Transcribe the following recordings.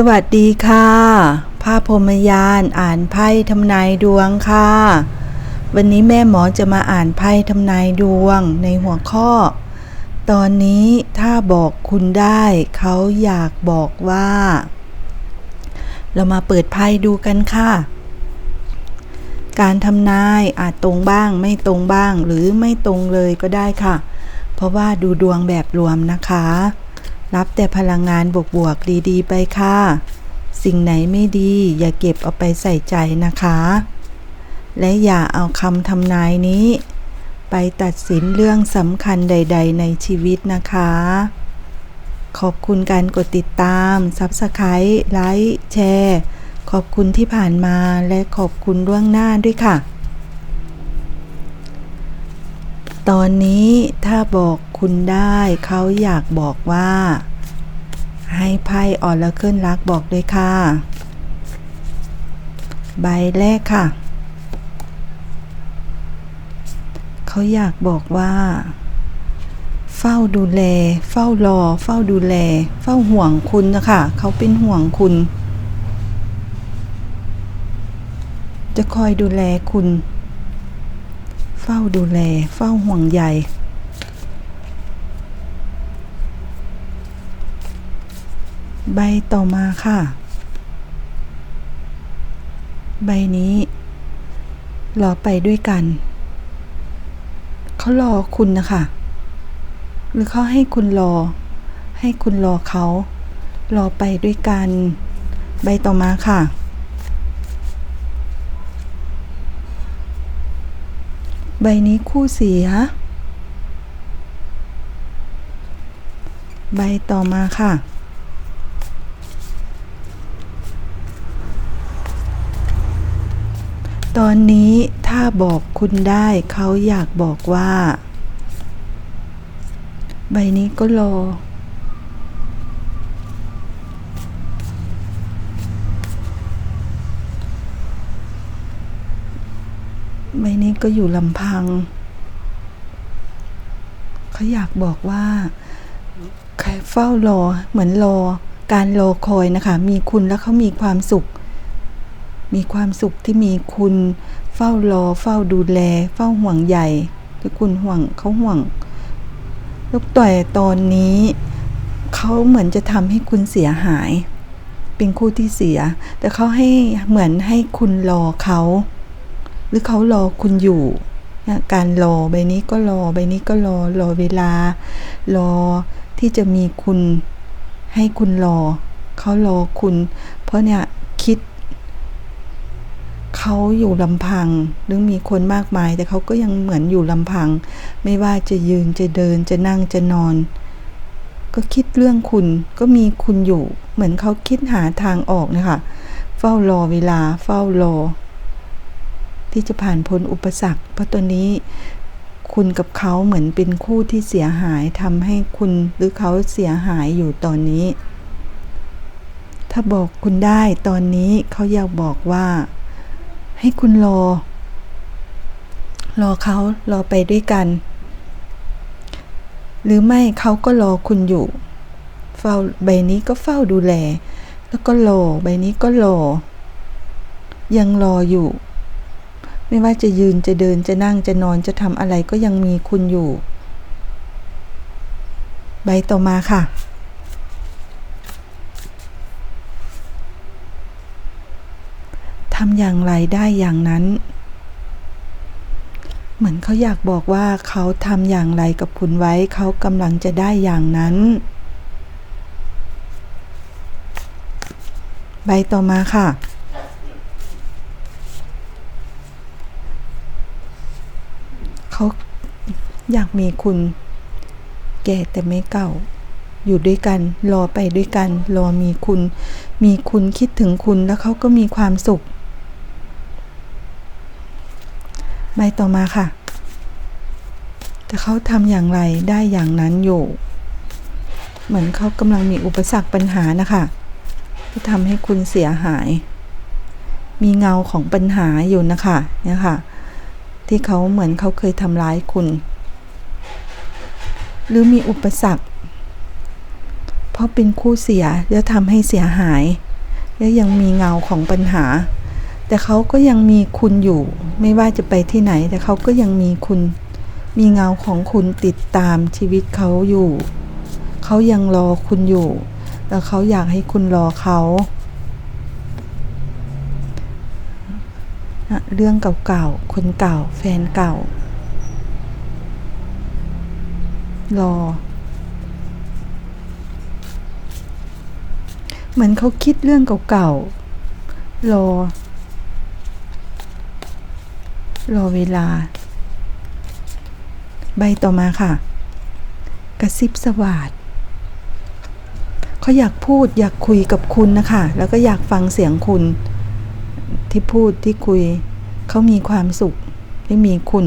สวัสดีค่ะ ภาพพรมยานอ่านไพ่ทำนายดวงค่ะ วันนี้แม่หมอจะมาอ่านไพ่ทำนายดวงในหัวข้อ ตอนนี้ถ้าบอกคุณได้ เขาอยากบอกว่า เรามาเปิดไพ่ดูกันค่ะ การทำนายอาจตรงบ้างไม่ตรงบ้างหรือไม่ตรงเลยก็ได้ค่ะ เพราะว่าดูดวงแบบรวมนะคะ รับแต่พลังงานบวกๆดีๆ ไปค่ะ สิ่งไหนไม่ดีอย่าเก็บเอาไปใส่ใจนะคะ และอย่าเอาคำทำนายนี้ ไปตัดสินเรื่องสำคัญใด ๆ ในชีวิตนะคะ ขอบคุณการกดติดตาม Subscribe ไลค์แชร์ขอบคุณที่ผ่านมาและขอบคุณล่วงหน้าด้วยค่ะ ตอนนี้ถ้าบอก คุณได้ เขาอยากบอกว่า ให้ไพ่ออลเคิลรักบอกด้วยค่ะ ใบแรกค่ะ เขาอยากบอกว่า เฝ้าดูแล เฝ้ารอ เฝ้าดูแล เฝ้าห่วงคุณนะคะเขาเป็นห่วงคุณ จะคอยดูแลคุณ เฝ้าดูแล เฝ้าห่วงใย ใบต่อมาค่ะ ใบนี้รอไปด้วยกัน เขารอคุณนะคะ หรือเขาให้คุณรอ ให้คุณรอเขา รอไปด้วยกัน ใบต่อมาค่ะ ใบนี้คู่เสีย ใบต่อมาค่ะ ตอนนี้ถ้าบอกคุณได้เขาอยากบอกว่า ใบนี้ก็รอ ใบนี้ก็อยู่ลำพัง เขาอยากบอกว่าใครเฝ้ารอเหมือนรอการรอคอยนะคะ มีคุณแล้วเขามีความสุข มีความสุขที่มีคุณ เฝ้ารอ เฝ้าดูแล เฝ้าห่วงใยที่คุณห่วงเขาห่วงลูกต่อยตอนนี้เขาเหมือนจะทำให้คุณเสียหาย เป็นคู่ที่เสีย แต่เขาให้เหมือนให้คุณรอเขา หรือเขารอคุณอยู่การรอใบนี้ก็รอใบนี้ก็รอรอเวลา รอที่จะมีคุณให้คุณรอเขารอคุณ เพราะเนี่ยคิด เขาอยู่ลำพังหรือมีคนมากมาย แต่เขาก็ยังเหมือนอยู่ลำพัง ไม่ว่าจะยืนจะเดินจะนั่งจะนอน ก็คิดเรื่องคุณก็มีคุณอยู่ เหมือนเขาคิดหาทางออกนะคะเฝ้ารอเวลาเฝ้ารอ ที่จะผ่านพ้นอุปสรรค เพราะตัวนี้คุณกับเขาเหมือนเป็นคู่ที่เสียหายทำให้คุณหรือเขาเสียหายอยู่ตอนนี้ ถ้าบอกคุณได้ตอนนี้เขาอยากบอกว่า ให้คุณรอ รอเขารอไปด้วยกัน หรือไม่เขาก็รอคุณอยู่ เฝ้าใบนี้ก็เฝ้าดูแล แล้วก็รอใบนี้ก็รอ ยังรออยู่ ไม่ว่าจะยืนจะเดินจะนั่งจะนอนจะทำอะไรก็ยังมีคุณอยู่ ใบต่อมาค่ะ ทำอย่างไรได้อย่างนั้น เหมือนเขาอยากบอกว่าเขาทำอย่างไรกับคุณไว้ เขากำลังจะได้อย่างนั้น ใบต่อมาค่ะเขาอยากมีคุณ แก่แต่ไม่เก่า อยู่ด้วยกัน รอไปด้วยกัน รอมีคุณ มีคุณคิดถึงคุณแล้วเขาก็มีความสุข ใบต่อมาค่ะ แต่เขาทำอย่างไรได้อย่างนั้นอยู่ เหมือนเขากำลังมีอุปสรรคปัญหานะคะที่ทำให้คุณเสียหาย มีเงาของปัญหาอยู่นะคะเนี่ยค่ะ ที่เขาเหมือนเขาเคยทำร้ายคุณ หรือมีอุปสรรค เพราะเป็นคู่เสียแล้วทำให้เสียหาย และยังมีเงาของปัญหา แต่เขาก็ยังมีคุณอยู่ ไม่ว่าจะไปที่ไหน แต่เขาก็ยังมีคุณ มีเงาของคุณติดตามชีวิตเขาอยู่ เขายังรอคุณอยู่แล้วเขาอยากให้คุณรอเขา เรื่องเก่าๆ คนเก่า แฟนเก่า รอ เหมือนเขาคิดเรื่องเก่าๆ รอ รอเวลา ใบต่อมาค่ะ กระซิบสวาดเขาอยากพูดอยากคุยกับคุณนะคะ แล้วก็อยากฟังเสียงคุณ ที่พูดที่คุย เขามีความสุขที่มีคุณ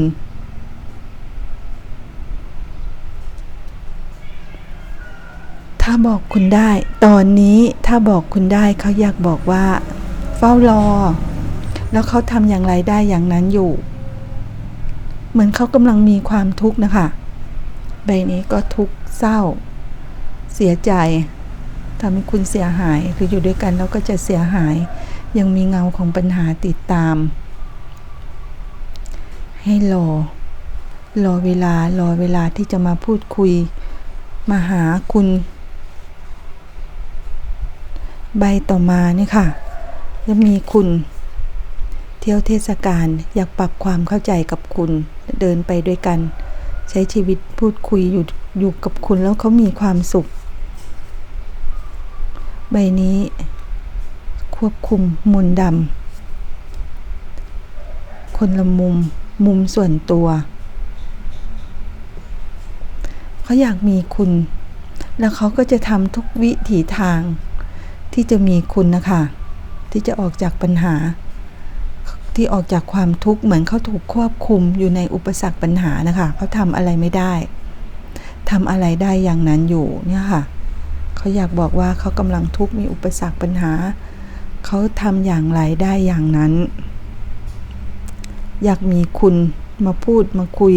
ถ้าบอกคุณได้ ตอนนี้ถ้าบอกคุณได้เขาอยากบอกว่า เฝ้ารอ แล้วเขาทำอย่างไรได้อย่างนั้นอยู่ เหมือนเขากำลังมีความทุกข์นะคะ ใบนี้ก็ทุกข์เศร้า เสียใจทำให้คุณเสียหาย คืออยู่ด้วยกันแล้วก็จะเสียหาย ยังมีเงาของปัญหาติดตาม ให้รอ รอเวลา รอเวลาที่จะมาพูดคุย มาหาคุณ ใบต่อมานี่ค่ะ จะมีคุณ เที่ยวเทศกาลอยากปรับความเข้าใจกับคุณ เดินไปด้วยกัน ใช้ชีวิตพูดคุยอยู่อยู่กับคุณแล้วเขามีความสุข ใบนี้ ควบคุมมนต์ดำคนละมุม มุมส่วนตัว เขาอยากมีคุณ แล้วเขาก็จะทำทุกวิถีทาง ที่จะมีคุณนะคะ ที่จะออกจากปัญหา ที่ออกจากความทุกข์เหมือนเขาถูกควบคุมอยู่ในอุปสรรคปัญหานะคะเขาทำอะไรไม่ได้ทำอะไรได้อย่างนั้นอยู่เนี่ยค่ะเขาอยากบอกว่าเขากำลังทุกข์มีอุปสรรคปัญหาเขาทำอย่างไรได้อย่างนั้น อยากมีคุณมาพูดมาคุย